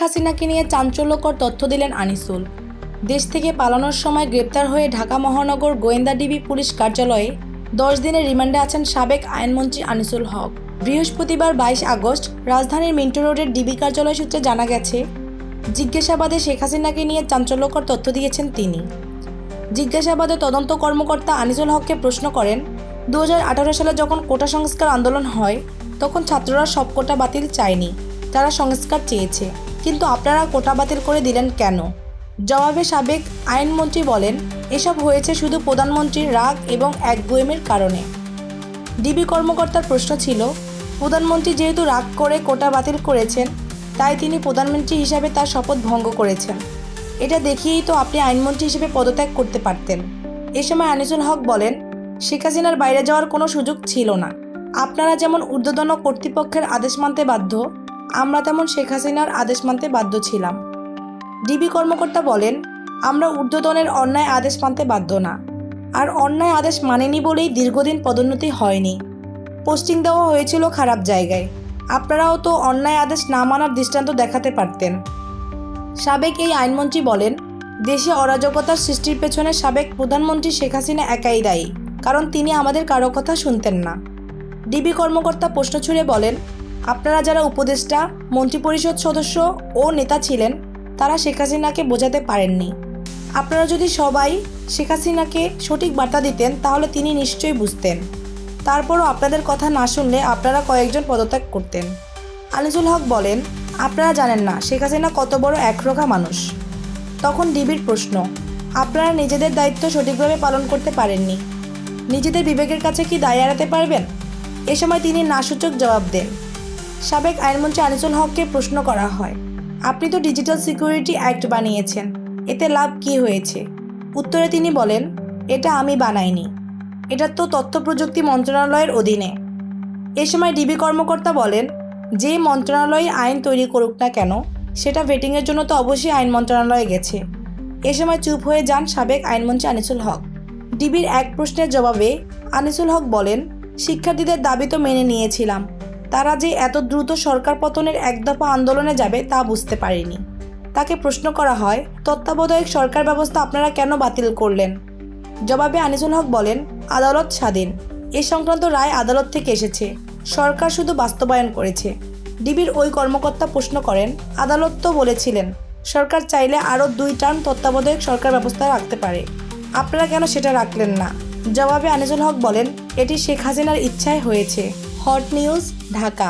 হাসিনাকে নিয়ে চাঞ্চল্যকর তথ্য দিলেন আনিসুল। দেশ থেকে পালানোর সময় গ্রেপ্তার হয়ে ঢাকা মহানগর গোয়েন্দা ডিবি পুলিশ কার্যালয়ে দশ দিনের রিমান্ডে আছেন সাবেক আইনমন্ত্রী আনিসুল হক। বৃহস্পতিবার বাইশ আগস্ট রাজধানীর মিন্টো রোডের ডিবি কার্যালয় সূত্রে জানা গেছে, জিজ্ঞাসাবাদে শেখ হাসিনাকে নিয়ে চাঞ্চল্যকর তথ্য দিয়েছেন তিনি। জিজ্ঞাসাবাদে তদন্ত কর্মকর্তা আনিসুল হককে প্রশ্ন করেন দু হাজার আঠারো সালে যখন কোটা সংস্কার আন্দোলন হয়, তখন ছাত্ররা সব কোটা বাতিল চায়নি, তারা সংস্কার চেয়েছে। কিন্তু আপনারা কোটা বাতিল করে দিলেন কেন? জবাবে সাবেক আইনমন্ত্রী বলেন, এসব হয়েছে শুধু প্রধানমন্ত্রীর রাগ এবং একগুয়েমের কারণে। ডিবি কর্মকর্তার প্রশ্ন ছিল, প্রধানমন্ত্রী যেহেতু রাগ করে কোটা বাতিল করেছেন, তাই তিনি প্রধানমন্ত্রী হিসাবে তার শপথ ভঙ্গ করেছেন। এটা দেখিয়েই তো আপনি আইনমন্ত্রী হিসেবে পদত্যাগ করতে পারতেন। এ সময় আনিসুল হক বলেন, শেখ হাসিনার বাইরে যাওয়ার কোনো সুযোগ ছিল না। আপনারা যেমন ঊর্ধ্বতন কর্তৃপক্ষের আদেশ মানতে বাধ্য আমরা তেমন শেখ হাসিনার আদেশ মানতে বাধ্য ছিলাম। ডিবি কর্মকর্তা বলেন, আমরা ঊর্ধ্বতনের অন্যায় আদেশ মানতে বাধ্য না। আর অন্যায় আদেশ মানেনি বলেই দীর্ঘদিন পদোন্নতি হয়নি। পোস্টিং দেওয়া হয়েছিল খারাপ জায়গায়। আপনারাও তো অন্যায় আদেশ না মানার দৃষ্টান্ত দেখাতে পারতেন। সাবেক এই আইনমন্ত্রী বলেন, দেশে অরাজকতার সৃষ্টির পেছনে সাবেক প্রধানমন্ত্রী শেখ হাসিনা একাই দায়ী, কারণ তিনি আমাদের কারও কথা শুনতেন না। ডিবি কর্মকর্তা প্রশ্ন ছুড়ে বলেন আপনারা যারা উপদেষ্টা, মন্ত্রিপরিষদ সদস্য ও নেতা ছিলেন, তারা শেখ হাসিনাকে বোঝাতে পারেননি। আপনারা যদি সবাই শেখ হাসিনাকে সঠিক বার্তা দিতেন, তাহলে তিনি নিশ্চয়ই বুঝতেন। তারপরও আপনাদের কথা না শুনলে আপনারা কয়েকজন পদত্যাগ করতেন। আনিসুল হক বলেন, আপনারা জানেন না, শেখ হাসিনা কত বড় একরোখা মানুষ। তখন ডিবির প্রশ্ন, আপনারা নিজেদের দায়িত্ব সঠিকভাবে পালন করতে পারেননি। নিজেদের বিবেকের কাছে কি দায় এড়াতে পারবেন? এ সময় তিনি নাসূচক জবাব দেন সাবেক আইনমন্ত্রী আনিসুল হককে প্রশ্ন করা হয়, আপনি তো ডিজিটাল সিকিউরিটি অ্যাক্ট বানিয়েছেন, এতে লাভ কি হয়েছে? উত্তরে তিনি বলেন, এটা আমি বানাইনি। এটা তো তথ্য প্রযুক্তি মন্ত্রণালয়ের অধীনে। এ সময় ডিবি কর্মকর্তা বলেন, যে মন্ত্রণালয় আইন তৈরি করুক না কেন, সেটা ভেটিংয়ের জন্য তো অবশ্যই আইন মন্ত্রণালয়ে গেছে। এ সময় চুপ হয়ে যান সাবেক আইনমন্ত্রী আনিসুল হক। ডিবির এক প্রশ্নের জবাবে আনিসুল হক বলেন, শিক্ষার্থীদের দাবি তো মেনে নিয়েছিলাম তারা যে এত দ্রুত সরকার পতনের এক দফা আন্দোলনে যাবে তা বুঝতে পারেনি। তাকে প্রশ্ন করা হয়, তত্ত্বাবধায়ক সরকার ব্যবস্থা আপনারা কেন বাতিল করলেন? জবাবে আনিসুল হক বলেন, আদালত স্বাধীন। এ সংক্রান্ত রায় আদালত থেকে এসেছে। সরকার শুধু বাস্তবায়ন করেছে। ডিবির ওই কর্মকর্তা প্রশ্ন করেন, আদালত তো বলেছিলেন, সরকার চাইলে আরও দুই টার্ম তত্ত্বাবধায়ক সরকার ব্যবস্থা রাখতে পারে। আপনারা কেন সেটা রাখলেন না? জবাবে আনিসুল হক বলেন, এটি শেখ হাসিনার ইচ্ছায় হয়েছে। Hot news Dhaka